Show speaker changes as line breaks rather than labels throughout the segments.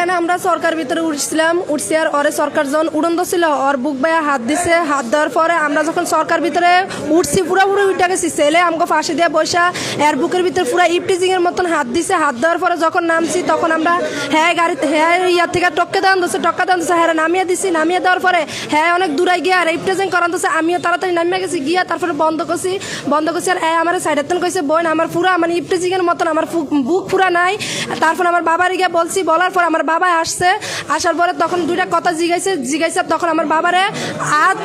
এখানে আমরা সরকার ভিতরে উঠছিলাম, উঠছি আর ওরে সরকার যখন উড়ন্ত ছিল। ওর বুক ভাইয়া হাত দিছে, হাত দেওয়ার পরে আমরা যখন সরকার ভিতরে উঠছি, পুরোপুরি উঠে গেছি। ছেলে আমাকে ফাঁসি দিয়ে বসা এর বুকের ভিতরে পুরো এর মতন হাত দিছে, হাত দেওয়ার পরে যখন নামছি, তখন আমরা হ্যাঁ গাড়িতে হ্যাঁ ইয়ার থেকে টক্কে দেওয়ান দিচ্ছে টক্কা দেওয়ান দিচ্ছে হ্যাঁ নামিয়ে দিছি। নামিয়ে দেওয়ার পরে হ্যাঁ অনেক দূরাই গিয়ে আর ইপটিজিং করান দিচ্ছে আমিও তাড়াতাড়ি নামিয়ে গেছি, গিয়া তারপরে বন্ধ করছি। বন্ধ করছি আর হ্যাঁ আমার সাইডের তেন কইছে, বোন, আমার পুরা মানে এর মতন আমার বুক পুরা নাই। তারপর আমার বাবার গিয়ে বলছি, বলার পর আমার বাবা আসছে, আসার পরে তখন দুইটা কথা জিগাইছে জিগাইছে, তখন আমার বাবারে আট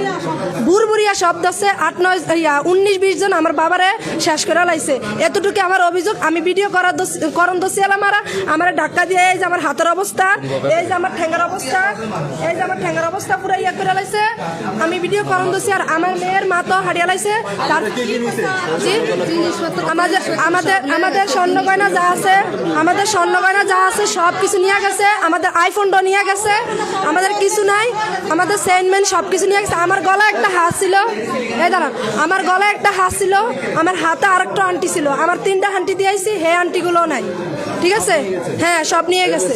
বুড়বুড়িয়া শব্দ আছে, আট, নয়, ইয়া, উনিশ, বিশ জন আমার বাবারে শেষ করে লাইছে। এতটুকু আমার অভিযোগ, আমি ভিডিও করার করণ দোষিয়ালাম আর, আমার ডাক্কা দিয়ে এই যে আমার হাতের অবস্থা, এই যে আমার ঠেঙ্গার অবস্থা, এই যে আমার ঠেঙ্গার অবস্থা পুরো ইয়া করে লাইছে। আমি ভিডিও করণ দোষী আর আমার মেয়ের মা তো হারিয়ে লাইছে। তার আমাদের আমাদের আমাদের স্বর্ণ গয়না যা আছে, আমাদের স্বর্ণ গয়না যা আছে সব কিছু নিয়ে গেছে। আমাদের আইফোনটা নিয়ে গেছে। আমাদের কিছু নাই। আমাদের সেন্টমেন সব কিছু নিয়ে গেছে। আমার গলায় একটা হাত ছিল। এই দাঁড়ান। আমার গলায় একটা হাত ছিল। আমার হাতে আরেকটা আন্টি ছিল। আমার তিনটা আন্টি দিয়েছি। হে আন্টিগুলো নাই। ঠিক আছে? হ্যাঁ সব নিয়ে গেছে।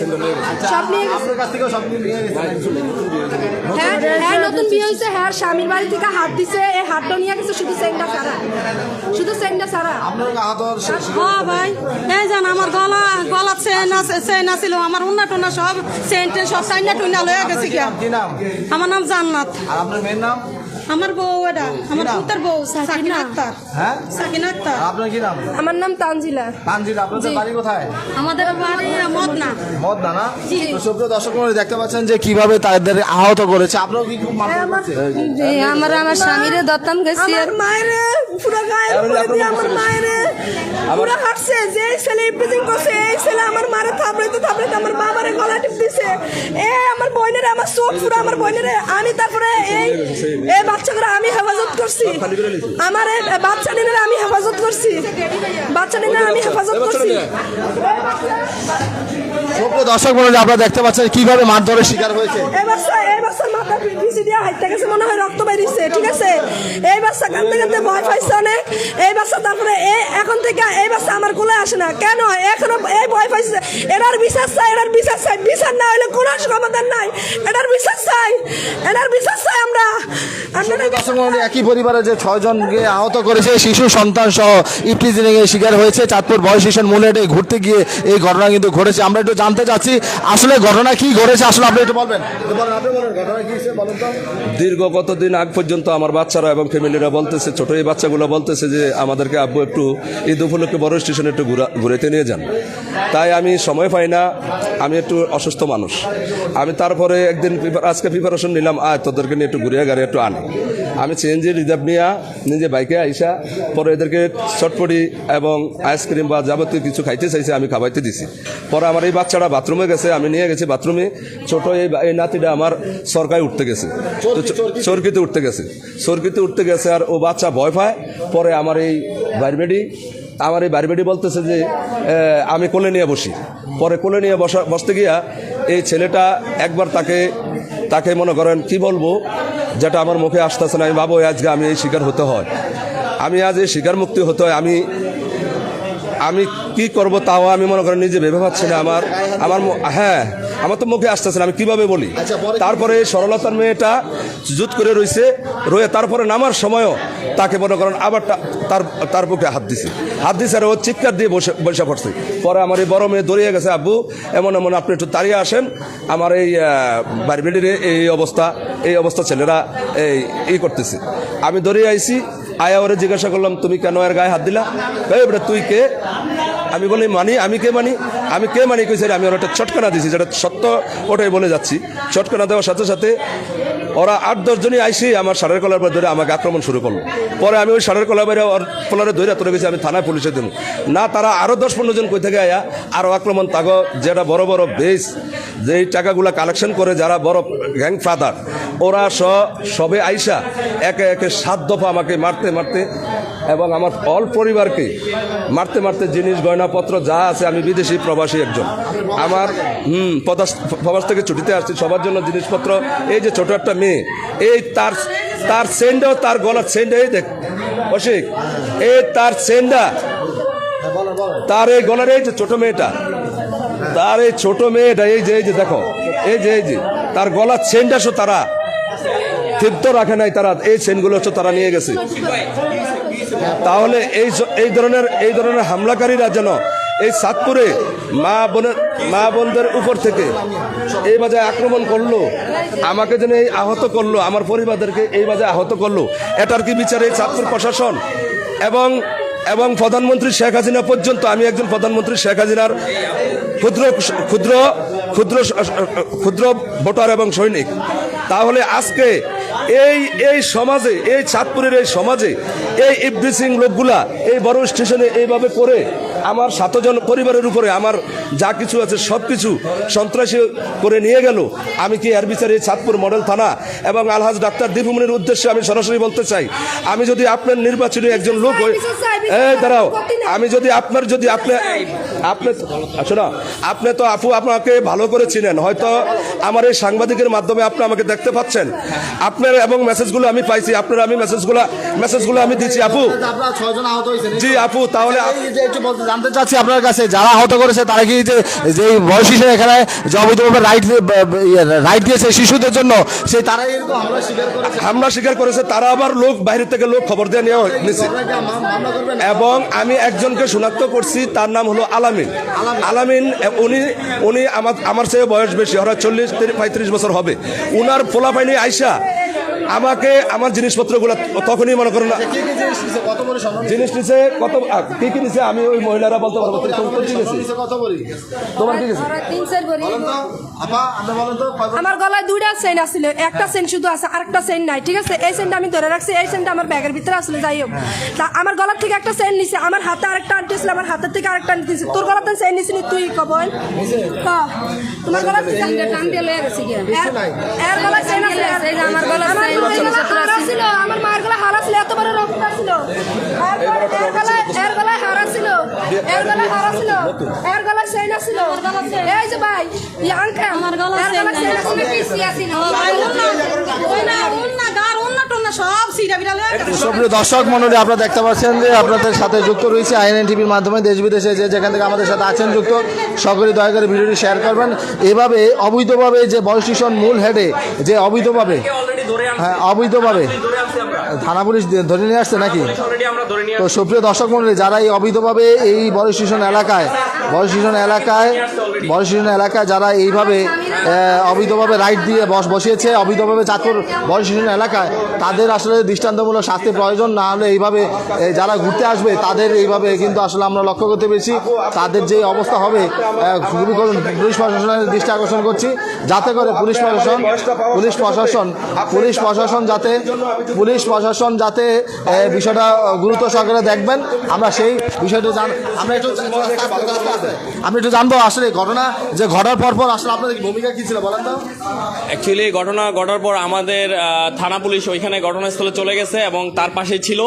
সব নিয়ে গেছে
আপনার কাছ থেকেও সব নিয়ে গেছে
হ্যাঁ হ্যাঁ নতুন বিয়ে হয়েছে হ্যাঁ স্বামীর বাড়ি থেকে হাত দিছে এই হাতটা নিয়ে গেছে শুধু সেন্টা ছাড়া শুধু
সেন্টা ছাড়া
হ্যাঁ ভাই এই জান আমার গলা গলা চেন আছে চেন আছিল আমার উন্না টুন্না সব চেন টেন সব টাইনা টুইনা লয়ে গেছে
কি নাম?
আমার নাম জান্নাত।
আর আপনার মেয়ের নাম?
আমার বউ এটা আমার
নাম?
পুত্রের বউ সাকিনা। আক্তার।
হ্যাঁ?
সাকিনা আক্তার।
আপনার কি নাম?
আমার নাম তানজিলা।
তানজিল আপনাদের বাড়ি কোথায়?
আমাদের বাড়ি মদনা।
মদ না? তো সুপ্রিয় দর্শক মণ্ডলী দেখতে পাচ্ছেন যে কীভাবে তাদের আহত করেছে। আপনারও কি খুব মারধর করছে?
আমার আমার স্বামীরে দত্তাম গেছি। আর মায়েরে পুরো গায়ে আমার মায়েরে পুরো হাঁটছে। যে ছেলে প্রেজেন্ট করছে এই ছেলে আমার মারে থাপড়াইতে থাপড়াইতে আমার বাবারে গলা টিপ দিছে। এ আমার বোনের আমার চোখ পুরো আমার বোনের আমি তারপরে এই এই বাচ্চাগুলো আমি হেফাজত করছি। আমার বাচ্চা নিলে আমি হেফাজত করছি। বাচ্চা নিলে আমি হেফাজত করছি।
সুপ্রিয় দর্শক মণ্ডলী আপনারা দেখতে পাচ্ছেন কীভাবে মারধরের শিকার হয়েছে।
এই বাচ্চা এই বাচ্চার মাথা পিছি দিয়ে হাইতে গেছে মনে হয় রক্ত বেরিয়েছে ঠিক আছে? এই বাচ্চা কাঁদতে কাঁদতে ভয় পাইছে অনেক। এই বাচ্চা তারপরে এই এখন থেকে এই বাচ্চা আমার কোলে আসে না। কেন? এখনও এই ভয় পাইছে। এটার বিশ্বাস চাই এটার বিশ্বাস চাই। বিচার না হলে কোনো সমাধান নাই। এটার বিশ্বাস চাই এটার বিশ্বাস চাই আমরা। আমরা
সুপ্রিয় দর্শক একই পরিবারে যে ছয়জনকে আহত করেছে শিশু সন্তান সহ ইফটিজিং এর শিকার হয়েছে। চাঁদপুর বয়স স্টেশন মুলেটে ঘুরতে গিয়ে এই ঘটনা কিন্তু ঘটেছে। আমরা একটু জানতে চাচ্ছি, আসলে ঘটনা কি ঘটেছে? আসলে আপনি একটু বলবেন।
দীর্ঘ কতদিন আগ পর্যন্ত আমার বাচ্চারা এবং ফ্যামিলিরা বলতেছে, ছোট এই বাচ্চাগুলো বলতেছে যে আমাদেরকে আব্বু একটু ঈদ উপলক্ষে বড় স্টেশনে একটু ঘুরা ঘুরেতে নিয়ে যান। তাই আমি সময় পাই না, আমি একটু অসুস্থ মানুষ। আমি তারপরে একদিন আজকে প্রিপারেশন নিলাম, আয় তোদেরকে নিয়ে একটু ঘুরিয়ে গাড়ি একটু আনি। আমি সিএনজি রিজার্ভ নিয়ে নিজে বাইকে আইসা, পরে এদেরকে চটপটি এবং আইসক্রিম বা যাবতীয় কিছু খাইতে চাইছে, আমি খাবাইতে দিছি। পরে আমার এই বাচ্চাটা বাথরুমে গেছে, আমি নিয়ে গেছি বাথরুমে। ছোট এই এই নাতিটা আমার সরকায় উঠতে গেছে। তো চ- চরকিতে উঠতে গেছে। চরকিতে উঠতে গেছে আর ও বাচ্চা ভয় পায়। পরে আমার এই বাইরবেডি আমার এই বাইরবেডি বলতেছে যে আমি কোলে নিয়ে বসি। পরে কোলে নিয়ে বসা বসতে গিয়া এই ছেলেটা একবার তাকে তাকে মনে করেন কি বলব যেটা আমার মুখে আসতেছে না, আমি ভাবো আজকে আমি এই শিকার হতে হয়। আমি আজ এই শিকার মুক্তি হতে হয়, আমি আমি কি করব তাও আমি মনে করেন নিজে ভেবে পাচ্ছি না। আমার আমার হ্যাঁ আমার তো মুখে আসতেছে না আমি কীভাবে বলি?
আচ্ছা,
তারপরে সরলতার মেয়েটা জুত করে রয়েছে রয়ে তারপরে নামার সময়ও তাকে মনে করেন আবার তার তার বুকে হাত দিছে। হাত দিছে আর ও চিৎকার দিয়ে বসে বসে পড়ছে। পরে আমার এই বড় মেয়ে দৌড়িয়ে গেছে আব্বু এমন এমন আপনি একটু তাড়িয়ে আসেন। আমার এই বাড়িবেডির এই অবস্থা এই অবস্থা ছেলেরা এই ই করতেছে। আমি দৌড়িয়ে আইছি আয়া ওরে জিজ্ঞাসা করলাম তুমি কেন এর গায়ে হাত দিলা? তুই কে? আমি বলি মানি আমি কে মানি? আমি কে মানি কইছি আমি ওর একটা চটকানা দিছি, যেটা সত্য ওটাই বলে যাচ্ছি। চটকানা দেওয়ার সাথে সাথে ওরা আট দশজনই আইসি আমার সারের কলার পরে ধরে আমাকে আক্রমণ শুরু করল। পরে আমি ওই সারের কলার বাইরে ওর ধরে তুলে গেছি, আমি থানায় পুলিশে দেবো না, তারা আরও দশ, পনেরো জন কই থেকে আয়া আরও আক্রমণ তাগ, যেটা বড় বড় বেস যেই টাকাগুলা কালেকশন করে যারা বড় গ্যাং ফাদার ওরা সবে আইসা একে একে সাত দফা আমাকে মারতে মারতে এবং আমার অল পরিবারকে মারতে মারতে জিনিস, গয়নাপত্র যা আছে, আমি বিদেশি প্রবাসী একজন। আমার, হুম, প্রবাস থেকে ছুটিতে আসছি, সবার জন্য জিনিসপত্র। এই যে ছোট একটা মেয়ে, এই তার তার সেন্ডাও তার গলার সেন্ডা, এই দেখ, অশিক, এই তার সেন্ডা, তার এই গলার এই যে ছোট মেয়েটা, তার এই ছোট মেয়েটা, এই যে এই যে দেখো, এই যে এই যে, তার গলার শো তারা, তৃপ্ত রাখে নাই তারা, এই চেনগুলো হচ্ছে তারা নিয়ে গেছে। তাহলে এই এই ধরনের এই ধরনের হামলাকারীরা যেন এই সাতপুরে মা বোনের, মা বোনদের উপর থেকে এই বাজে আক্রমণ করল, আমাকে যেন এই আহত করল, আমার পরিবারদেরকে এই বাজে আহত করল, এটার কি বিচারে সাতপুর প্রশাসন? এবং এবং প্রধানমন্ত্রী শেখ হাসিনা পর্যন্ত, আমি একজন প্রধানমন্ত্রী শেখ হাসিনার ক্ষুদ্র ক্ষুদ্র ক্ষুদ্র ক্ষুদ্র ভোটার এবং সৈনিক। তাহলে আজকে এই এই সমাজে, এই চাঁদপুরের এই সমাজে, এই ইব্রিসিং লোকগুলা এই বড় স্টেশনে এইভাবে করে আমার সাতজন পরিবারের উপরে আমার যা কিছু আছে সব কিছু সন্ত্রাসী করে নিয়ে গেল। আমি কি এর বিচারে এই চাঁদপুর মডেল থানা এবং আলহাজ ডাক্তার দীপুমনির উদ্দেশ্যে আমি সরাসরি বলতে চাই আমি যদি আপনার নির্বাচনী একজন লোক হই এই দাঁড়াও আমি যদি আপনার যদি আপনি আপনি শোনো আপনি তো আপু আপনাকে ভালো করে চিনেন হয়তো আমার এই সাংবাদিকের মাধ্যমে আপনি আমাকে দেখতে পাচ্ছেন। আপনার এবং মেসেজগুলো আমি পাইছি আপনার আমি মেসেজগুলো মেসেজগুলো আমি দিচ্ছি আপু।
আপনারা ছয়জন আহত হয়েছেন।
জি আপু তাহলে
জানতে চাচ্ছি আপনার কাছে যারা আহত করেছে তারা কি যে যে বয়সী এখানে যে অবৈধভাবে রাইট রাইট দিয়েছে শিশুদের জন্য সেই তারাই এরকম হামলা স্বীকার করেছে?
হামলা স্বীকার করেছে তারা আবার লোক বাইরে থেকে লোক খবর দিয়ে নেওয়া
করবেন
এবং আমি একজনকে শনাক্ত করছি তার নাম হলো আলামিন। আলামিন। উনি উনি আমার আমার চেয়ে বয়স বেশি ওরা চল্লিশ পঁয়ত্রিশ বছর হবে। উনার পোলাপাইনি আইসা আমাকে আমার জিনিসপত্রগুলো তখনই মনে করেন
কি কি জিনিস? কত
জিনিস নিছে কত কি কি নিছে? আমি ওই মহিলারা বলতে পারব। তোমার কি গেছে?
নিছে কত বড়ি?
তোমার কি
বড়ি?
আমার গলায় দুইটা চেন আছিল একটা চেন শুধু আছে আরেকটা চেন নাই ঠিক আছে? এই চেনটা আমি ধরে রাখছি এই চেনটা আমার ব্যাগের ভিতরে আসলে যাই হোক। তা আমার গলার থেকে একটা চেন নিছে আমার হাতে আরেকটা আনতেছিল আমার হাতের থেকে আরেকটা আনতেছিল তোর গলাতে চেন নিছিলি তুই কবল? তোমার গলার থেকে এর- গলায় চেন আছে
এই যে আমার গলায়
আমার
আছে,
হারা ছিল আমার হারা ছিল এত বড় রক্ত ছিল। এর গলায়- এর গলায় হারা ছিল এর গলায় হারা ছিল এর গলায় চেন আছিল এই যে ভাই ইয়াঙ্কা
আমার গলায়
এর গলায়
চেইন
ওই না
ওই আছিল
সুপ্রিয় দর্শক মন্ডলী আপনারা দেখতে পাচ্ছেন যে আপনাদের সাথে যুক্ত রয়েছে আইএনএন টিভির মাধ্যমে দেশ বিদেশে যে যেখান থেকে আমাদের সাথে আছেন যুক্ত সকলে দয়া করে ভিডিওটি শেয়ার করবেন। এভাবে অবৈধভাবে যে বয়স স্টেশন মূল হেডে যে অবৈধভাবে হ্যাঁ অবৈধভাবে থানা পুলিশ ধরে নিয়ে আসছে নাকি? তো সুপ্রিয় দর্শক মন্ডলী যারা এই অবৈধভাবে এই বয়স স্টেশন এলাকায় বয়স স্টেশন এলাকায় বয়স স্টেশন এলাকায় যারা এইভাবে অবৈধভাবে রাইড দিয়ে বস, বসিয়েছে, অবৈধভাবে চাঁদপুর বয়স স্টেশন এলাকায়, তাদের আসলে দৃষ্টান্তমূলক শাস্তি প্রয়োজন, না হলে এইভাবে যারা ঘুরতে আসবে, তাদের এইভাবে কিন্তু আসলে আমরা লক্ষ্য করতে পেরেছি। তাদের যে অবস্থা হবে পুলিশ প্রশাসনের দৃষ্টি আকর্ষণ করছি, যাতে করে পুলিশ প্রশাসন পুলিশ প্রশাসন পুলিশ প্রশাসন যাতে, পুলিশ প্রশাসন যাতে বিষয়টা গুরুত্ব সহকারে দেখবেন। আমরা সেই বিষয়টা জান, আমরা একটু আমি একটু জানব আসলে ঘটনা যে ঘটার পর পর আসলে আপনাদের ভূমিকা কি ছিল বলেন তো?
অ্যাকচুয়ালি ঘটনা ঘটার পর আমাদের থানা পুলিশ ওইখানে ঘটনাস্থলে চলে গেছে এবং তার পাশে ছিল।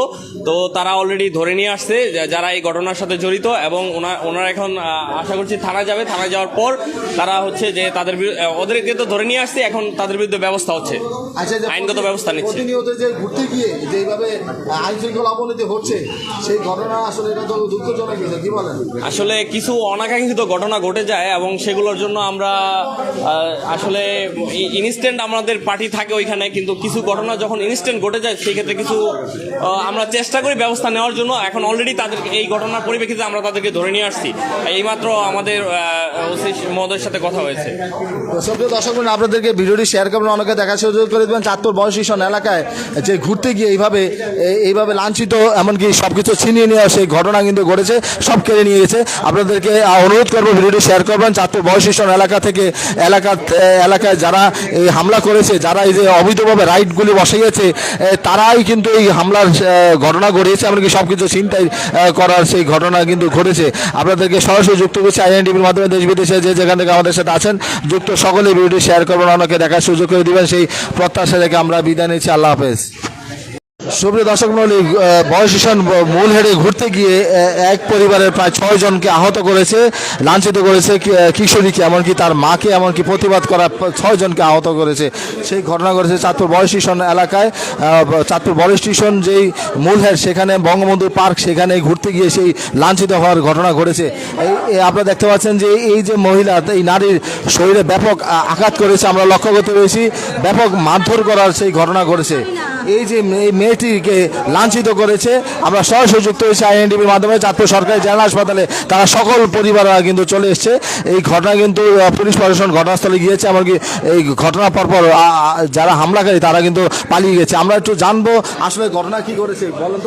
তো তারা অলরেডি ধরে নিয়ে আসছে যারা এই ঘটনার সাথে জড়িত এবং ওনা- ওনারা এখন আশা করছি থানা যাবে। থানা যাওয়ার পর তারা হচ্ছে যে তাদের ওদেরকে তো ধরে নিয়ে আসছে এখন তাদের বিরুদ্ধে ব্যবস্থা হচ্ছে।
আচ্ছা
আইনগত ব্যবস্থা নিচ্ছে।
প্রতিনিয়ত যে ঘুরতে গিয়ে যেভাবে আইন শৃঙ্খলা অবনতি হচ্ছে সেই ঘটনা আসলে এটা তো দুঃখজনক কি বলেন?
আসলে কিছু অনাকাঙ্ক্ষিত ঘটনা ঘটে যায় এবং সেগুলোর জন্য আমরা আসলে ইনস্ট্যান্ট আমাদের পার্টি থাকে ওইখানে, কিন্তু কিছু ঘটনা যখন ইনস্ট্যান্ট ঘটে যায় সেই ক্ষেত্রে কিছু আমরা চেষ্টা করি ব্যবস্থা নেওয়ার জন্য। এখন অলরেডি তাদের এই ঘটনার পরিপ্রেক্ষিতে আমরা তাদেরকে ধরে নিয়ে আসছি। এইমাত্র আমাদের মহোদয়ের সাথে কথা হয়েছে।
সপ্রিয় দর্শক আপনাদেরকে ভিডিওটি শেয়ার করবেন। অনেকে দেখা সুযোগ করে দেবেন। চাঁদপুর বয়স এলাকায় যে ঘুরতে গিয়ে এইভাবে এইভাবে লাঞ্ছিত, এমনকি সব কিছু ছিনিয়ে নেওয়া সেই ঘটনা কিন্তু ঘটেছে, সব কেড়ে নিয়ে গেছে। আপনাদেরকে আহ, অনুরোধ করব ভিডিওটি শেয়ার করবেন। চাঁদপুর বয়স স্টেশন এলাকা থেকে এলাকা এলাকায় যারা এই হামলা করেছে যারা এই যে অবৈধভাবে রাইডগুলি বসে গেছে তারাই কিন্তু এই হামলার ঘটনা ঘটিয়েছে। এমনকি সব কিছু চিন্তাই করার সেই ঘটনা কিন্তু ঘটেছে। আপনাদেরকে সরাসরি যুক্ত করছে আইএন টিভির মাধ্যমে দেশ বিদেশে যে যেখান থেকে আমাদের সাথে আছেন যুক্ত সকলে ভিডিওটি শেয়ার করবেন। অনেকে দেখার সুযোগ করে দিবেন। সেই প্রত্যাশা থেকে আমরা বিদায় নিচ্ছি। আল্লাহ হাফেজ। সুপ্রিয় দর্শক মন্ডলী বয়স স্টেশন মূল হেডে ঘুরতে গিয়ে এক পরিবারের প্রায় ছয় জনকে আহত করেছে, লাঞ্ছিত করেছে কিশোরীকে, এমনকি তার মাকে, এমনকি প্রতিবাদ করা ছয় জনকে আহত করেছে। সেই ঘটনা ঘটেছে চাঁদপুর বয়স স্টেশন এলাকায় চাঁদপুর বয়স স্টেশন যেই মূল হেড সেখানে বঙ্গবন্ধু পার্ক, সেখানে ঘুরতে গিয়ে সেই লাঞ্ছিত হওয়ার ঘটনা ঘটেছে। আপনারা দেখতে পাচ্ছেন যে এই যে মহিলা, এই নারীর শরীরে ব্যাপক আঘাত করেছে, আমরা লক্ষ্য করতে পেরেছি। ব্যাপক মারধর করার সেই ঘটনা ঘটেছে। এই যে মেয়েটিকে লাঞ্ছিত করেছে, আমরা সরাসরি যুক্ত হয়েছি আইএনডিবির মাধ্যমে। চাঁদপুর সরকারি জেনারেল হাসপাতালে তারা সকল পরিবাররা কিন্তু চলে এসছে। এই ঘটনা কিন্তু পুলিশ প্রশাসন ঘটনাস্থলে গিয়েছে, এমনকি এই ঘটনা পরপর যারা হামলাকারী, তারা কিন্তু পালিয়ে গেছে। আমরা একটু জানব আসলে ঘটনা কি করেছে বলেন?